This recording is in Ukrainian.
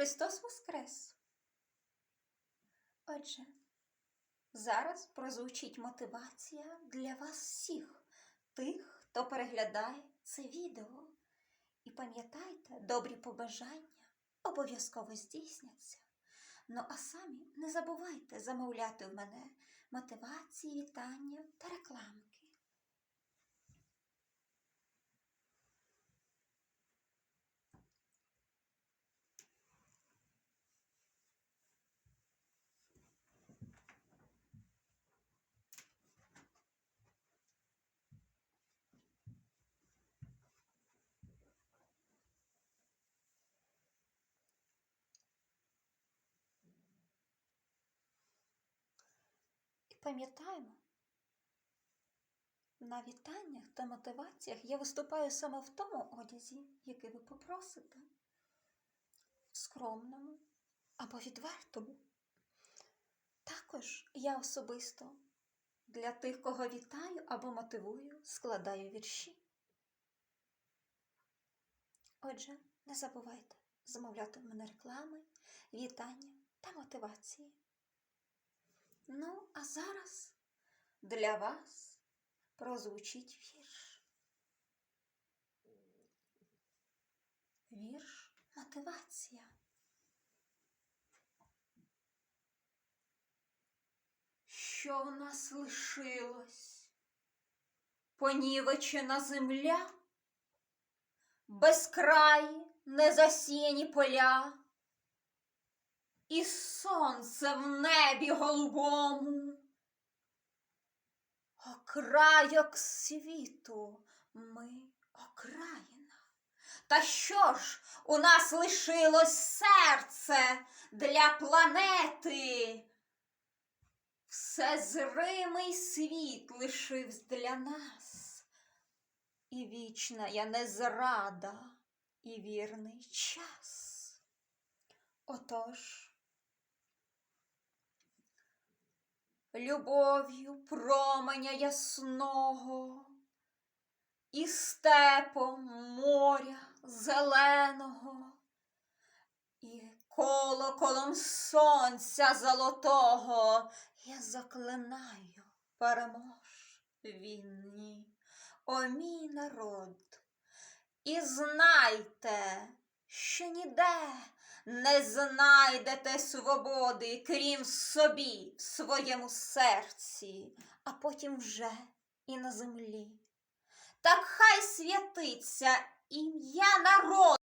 Христос Воскрес! Отже, зараз прозвучить мотивація для вас всіх, тих, хто переглядає це відео. І пам'ятайте, добрі побажання обов'язково здійсняться. Ну а самі не забувайте замовляти в мене мотивації, вітання та рекламки. Пам'ятаємо, на вітаннях та мотиваціях я виступаю саме в тому одязі, який ви попросите, в скромному або відвертому. Також я особисто для тих, кого вітаю або мотивую, складаю вірші. Отже, не забувайте замовляти в мене реклами, вітання та мотивації. Ну, а зараз для вас прозвучить вірш. Вірш мотивація. Що в нас лишилось? Понівечена земля, безкраї незасіяні поля, і сонце в небі голубому, окрайок світу ми окраїна. Та що ж у нас лишилось серце для планети? Все зримий світ лишився для нас, і вічна я незрада, і вірний час. Отож, любов'ю променя ясного, і степом моря зеленого, і колоколом сонця золотого я заклинаю перемож війні, о мій народ, і знайте, що ніде не знайдете свободи, крім собі, в своєму серці, а потім вже і на землі. Так хай святиться ім'я народу.